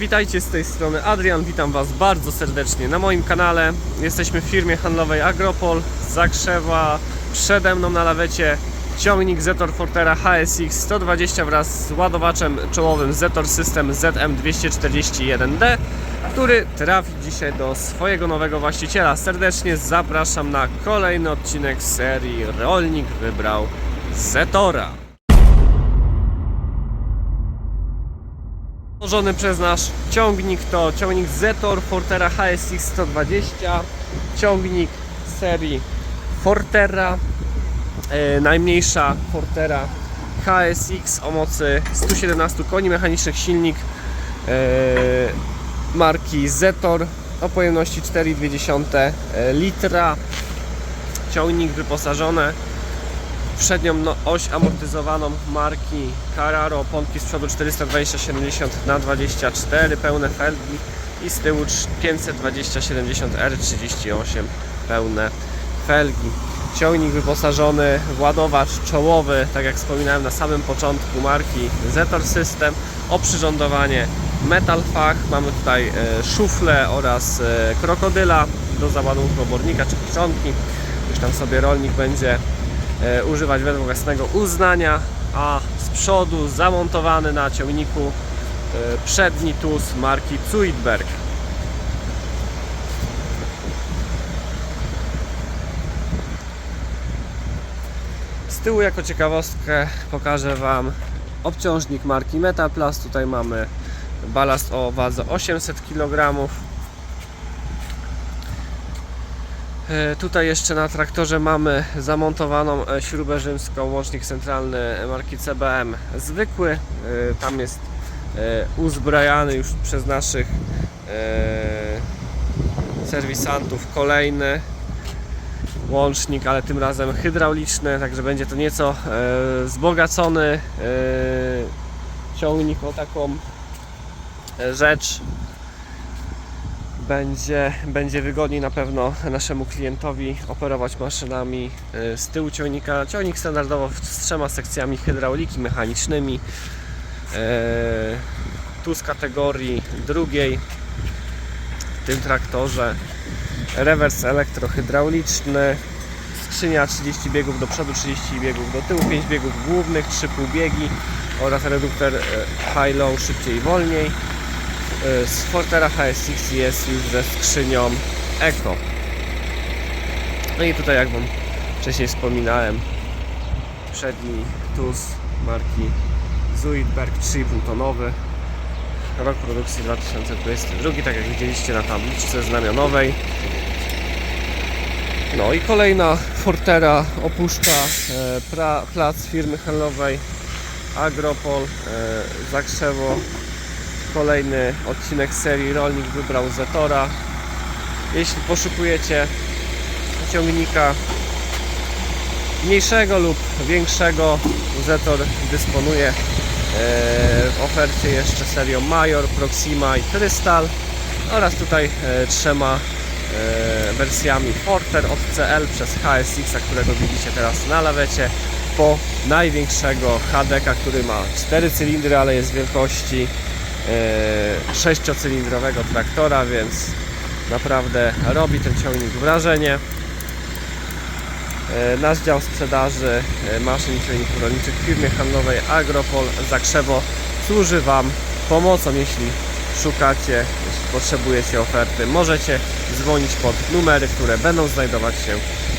Witajcie z tej strony Adrian, witam Was bardzo serdecznie na moim kanale. Jesteśmy w firmie handlowej Agropol Zakrzewa. Przede mną na lawecie ciągnik Zetor Fortera HSX 120 wraz z ładowaczem czołowym Zetor System ZM241D, który trafi dzisiaj do swojego nowego właściciela. Serdecznie zapraszam na kolejny odcinek serii Rolnik wybrał Zetora. Tworzony przez nasz ciągnik to ciągnik Zetor Fortera HSX 120 ciągnik serii Fortera e, najmniejsza Fortera HSX o mocy 117 koni mechanicznych silnik e, marki Zetor o pojemności 4,2 litra ciągnik wyposażony przednią no, oś amortyzowaną marki Carraro, pompki z przodu 420-70 na 24 pełne felgi i z tyłu 520-70 R38 pełne felgi. Ciągnik wyposażony w ładowacz czołowy, tak jak wspominałem na samym początku marki Zetor System, oprzyrządowanie Metal Fach, mamy tutaj e, szuflę oraz e, krokodyla do załadunku obornika czy kiszonki. Już tam sobie rolnik będzie używać według własnego uznania, a z przodu zamontowany na ciągniku e, przedni tus marki Zuidberg. Z tyłu jako ciekawostkę pokażę Wam obciążnik marki Metaplast. Tutaj mamy balast o wadze 800 kg. E, Tutaj jeszcze na traktorze mamy zamontowaną e, śrubę rzymską, łącznik centralny marki CBM zwykły. E, Tam jest e, uzbrajany już przez naszych e, serwisantów kolejny łącznik, ale tym razem hydrauliczny, także będzie to nieco e, wzbogacony e, ciągnik o taką e, rzecz będzie, będzie wygodniej na pewno naszemu klientowi operować maszynami y, z tyłu ciągnika. Ciągnik standardowo z trzema sekcjami hydrauliki mechanicznymi. y, Tu z kategorii drugiej w tym traktorze rewers elektrohydrauliczny skrzynia 30 biegów do przodu, 30 biegów do tyłu, 5 biegów głównych, 3 półbiegi oraz reduktor y, high-low szybciej i wolniej z Fortera HSX jest już ze skrzynią Eco. No i tutaj jak Wam wcześniej wspominałem przedni TUS marki Zuidberg 3,5 tonowy. Rok produkcji 2022 tak jak widzieliście na tabliczce znamionowej. No i kolejna Fortera opuszcza e, pra, plac firmy handlowej Agropol e, Zakrzewo kolejny odcinek serii Rolnik wybrał Zetora. Jeśli poszukujecie ciągnika mniejszego lub większego, Zetor dysponuje e, w ofercie jeszcze serią Major, Proxima i Crystal oraz tutaj e, trzema e, wersjami Porter od CL przez HSX, którego widzicie teraz na lawecie po największego HDK, który ma 4 cylindry, ale jest wielkości sześciocylindrowego traktora, więc naprawdę robi ten ciągnik wrażenie. E, Nasz dział sprzedaży e, maszyn i ciągników rolniczych w firmie handlowej Agropol Zakrzewo służy Wam pomocą, jeśli szukacie, jeśli potrzebujecie oferty. Możecie dzwonić pod numery, które będą znajdować się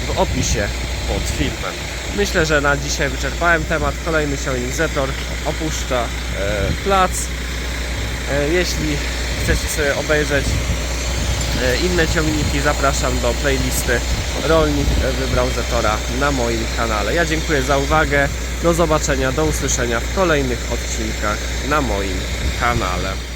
w opisie pod filmem. Myślę, że na dzisiaj wyczerpałem temat. Kolejny ciągnik Zetor opuszcza e, plac. E, Jeśli chcecie sobie obejrzeć e, inne ciągniki, zapraszam do playlisty Rolnik wybrał Zetora na moim kanale. Ja dziękuję za uwagę. Do zobaczenia, do usłyszenia w kolejnych odcinkach na moim kanale.